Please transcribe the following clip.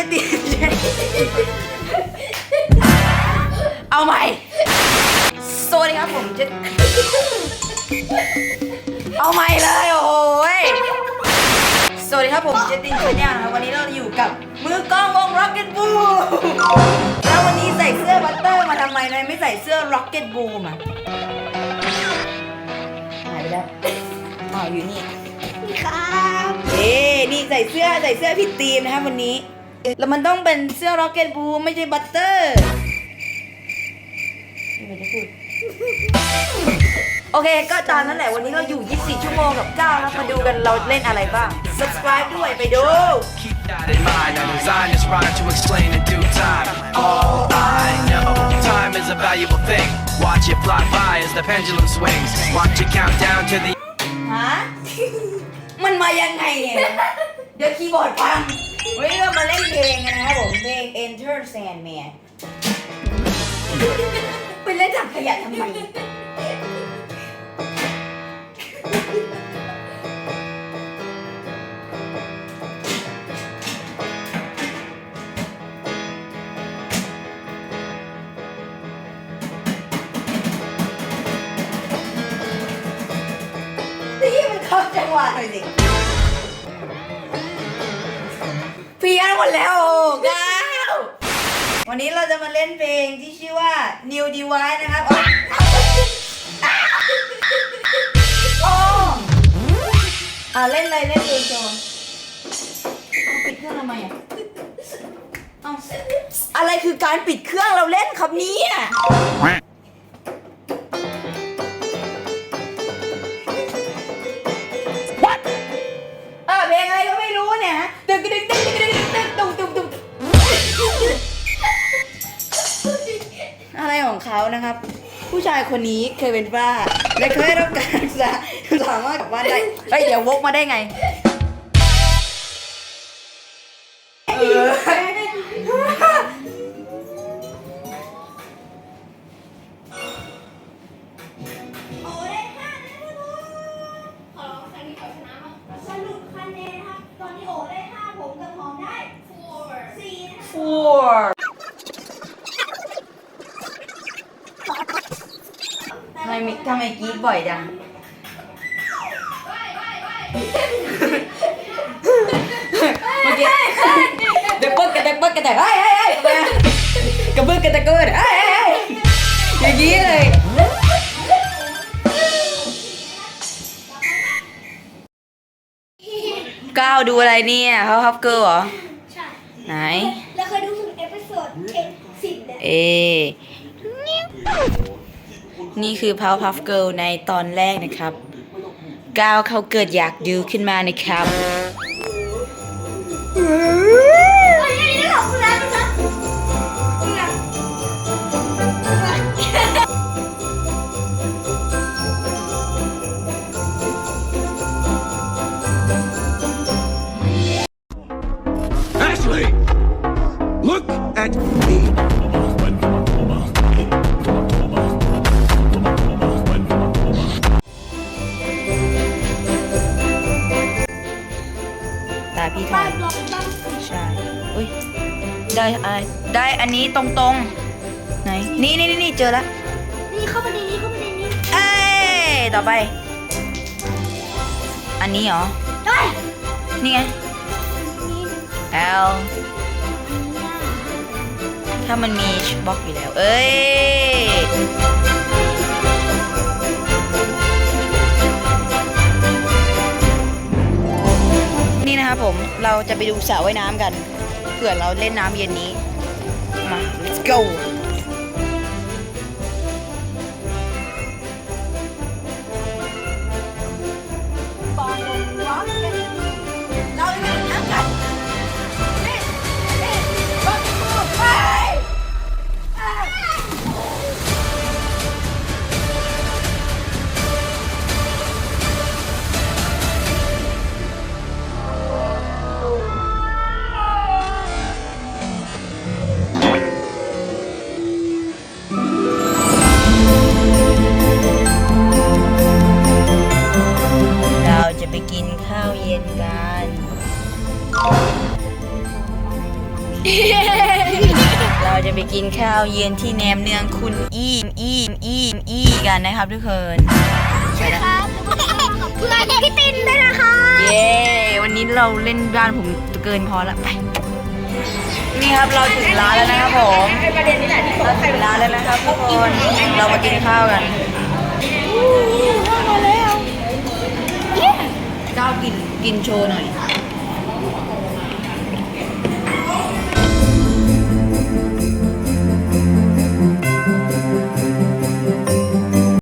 จะติดเอาใหม่สวัสดีครับผมจะเอาใหม่เลยโอ้ยสวัสดีครับผมเจตินชาแนลนะครับวันนี้เราอยู่กับมือกล้องวง Rocket Boom แล้ววันนี้ใส่เสื้อบัตเตอร์มาทำไมเลยไม่ใส่เสื้อ Rocket Boom อะหายไปแล้วอ๋ออยู่นี่ครับเอ๊นี่ใส่เสื้อใส่เสื้อพี่ตีมนะครับวันนี้ แล้วมันต้องเป็นเสื้อ Rocket Boom ไม่ใช่บัตเตอร์ไม่ได้พูด โอเค ก็ตามนั้นแหละ วันนี้เราอยู่ 24 ชั่วโมงกับ9ครับมาดูกันเราเล่นอะไรบ้าง subscribe ด้วยไปดู Keep that in mind. I design this rhyme to explain in due time. All I know, time is a valuable thing. Watch it fly by as the pendulum swings. Watch it count down to the ฮะ มันมายังไงเนี่ยเดี๋ยวคีย์บอร์ดพัง วันนี้เรามาเล่นเพลงกันนะครับผมเพลง Enter Sandman ไปเล่นจับขยะทำไมนี่มันเข้าจังหวะหน่อยสิ เพี้ยนหมดแล้วโอ้ก้าววันนี้เราจะมาเล่นเพลงที่ชื่อว่า New Device นะครับอ๋ออ๋ออ่าเล่นอะไรเล่นโจนปิดเครื่องทำไมอะเอาอะไรคือการปิดเครื่องเราเล่นครับเนี่ย เขานะครับ ผู้ชายคนนี้เคยเป็นบ้าและเคยได้รับการรักษาสามารถกลับบ้านได้เฮ้ยเดี๋ยววกมาได้ไง ไมมิทำไมกรีดบ่อยจังเมื่อกี้เด็กเบิ้ลกระเด็กเบิ้ลกระเด็กเฮ้ยเฮ้ยเฮ้ยกระเบิ้ลกระเด็กกระเบิ้ลเฮ้ยเฮ้ยเฮ้ยอย่างนี้เลยก้าวดูอะไรเนี่ยเขาฮับเกิลเหรอ ใช่ ไหน แล้วเคยดูถึงเอพิโซดเอ็ดสิบแล้วเอ นี่คือ Powerpuff Girl ในตอนแรกนะครับ ก้าวเขาเกิดอยากดูขึ้นมานะครับ พี่ทบ้าอนบล็อกบ้านใช่อุ้ยได้อได้อันนี้ตรงๆไหนนี่นี่นี่เจอแล้วนี่เข้ามาในนี้เข้ามาในนี้เอ้ยต่อไป อันนี้เหรอเฮ้นี่ไงนี่ L ถ้ามันมีบล็อกอยู่แล้ว เอ้ย นะครับผม เราจะไปดูสระว่ายน้ำกัน เผื่อเราเล่นน้ำเย็นนี้ มา let's go จะไปกินข้าวเย็นกัน เราจะไปกินข้าวเย็นที่แนมเนืองคุณอีมอีมอีมอีกันนะครับทุกคนใช่ครับเพื่อนพี่ตินด้วยนะคะเย้วันนี้เราเล่นด้านผมเกินพอละไปนี่ครับเราถึงร้านแล้วนะครับผมประเด็นนี้แหละที่เราถึงร้านแล้วนะครับทุกคนเรามากินข้าวกันว้าวมาแล้ว ก้าวกินกินโชว์หน่อย